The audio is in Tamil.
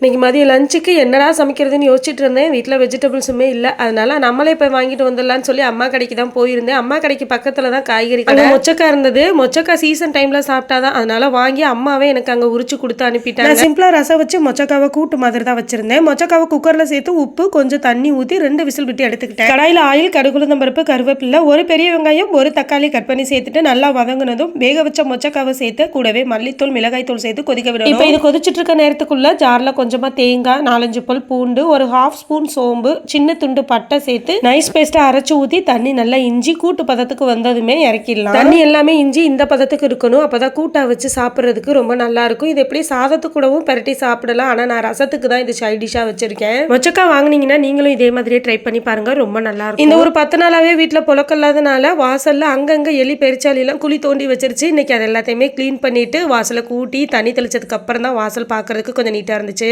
இன்னைக்கு மதியம் லஞ்சுக்கு என்னடா சமைக்கிறதுன்னு யோசிச்சுட்டு இருந்தேன். வீட்டில் வெஜிடபிள்ஸுமே இல்லை. அதனால நம்மளே போய் வாங்கிட்டு வந்துடலாம்னு சொல்லி அம்மா கடைக்கு தான் போயிருந்தேன். அம்மா கடைக்கு பக்கத்தில் தான் காய்கறி கடை. மொச்சக்காய் இருந்தது. மொச்சக்காய் சீசன் டைமில் சாப்பிட்டாதான் அதனால வாங்கி அம்மாவே எனக்கு அங்கே உரிச்சு கொடுத்து அனுப்பிட்டாங்க. சிம்பிளாக ரசம் வச்சு மொச்சக்காவை கூட்டு மாதிரி தான் வச்சிருந்தேன். மொச்சக்காவை குக்கரில் சேர்த்து உப்பு கொஞ்சம் தண்ணி ஊற்றி ரெண்டு விசில் விட்டு எடுத்துக்கிட்டேன். கடாயில் ஆயில் கடுகுளுந்தம் பருப்பு கருவேப்பிலை ஒரு பெரிய வெங்காயம் ஒரு தக்காளி கட் பண்ணி சேர்த்துட்டு நல்லா வதங்கினதும் வேக வச்ச மொச்சக்காவை சேர்த்து கூடவே மல்லித்தூள் மிளகாய் தூள் சேர்த்து கொதிக்க விடணும். இப்போ இது கொதிச்சிட்டு இருக்க நேரத்துக்குள்ள ஜார்ல கொஞ்சமா கொஞ்சமாக தேங்காய் நாலஞ்சு பல் பூண்டு ஒரு ஹாஃப் ஸ்பூன் சோம்பு சின்ன துண்டு பட்டை சேர்த்து நைஸ் பேஸ்ட்டை அரைச்சி ஊற்றி தண்ணி நல்லா இஞ்சி கூட்டு பதத்துக்கு வந்ததுமே இறக்கிடலாம். தண்ணி எல்லாமே இஞ்சி இந்த பதத்துக்கு இருக்கணும். அப்போ தான் கூட்டா வச்சு சாப்பிட்றதுக்கு ரொம்ப நல்லா இருக்கும். இது எப்படி சாதத்து கூடவும் சாப்பிடலாம். ஆனால் நான் ரசத்துக்கு தான் இது சைட் டிஷ்ஷாக வச்சிருக்கேன். மொச்சக்காய் வாங்குனீங்கன்னா நீங்களும் இதே மாதிரியே ட்ரை பண்ணி பாருங்க. ரொம்ப நல்லா இருக்கும். இந்த ஒரு பத்து நாளாவே வீட்டில் புழக்கல்லாதனால வாசல்ல அங்கங்கே எலி பெருச்சாலிலாம் குழி தோண்டி வச்சிருச்சு. இன்னைக்கு அது எல்லாத்தையுமே க்ளீன் பண்ணிட்டு வாசலை கூட்டி தண்ணி தெளிச்சதுக்கு அப்புறம் தான் வாசல் பார்க்கறதுக்கு கொஞ்சம் நீட்டாக இருந்துச்சு.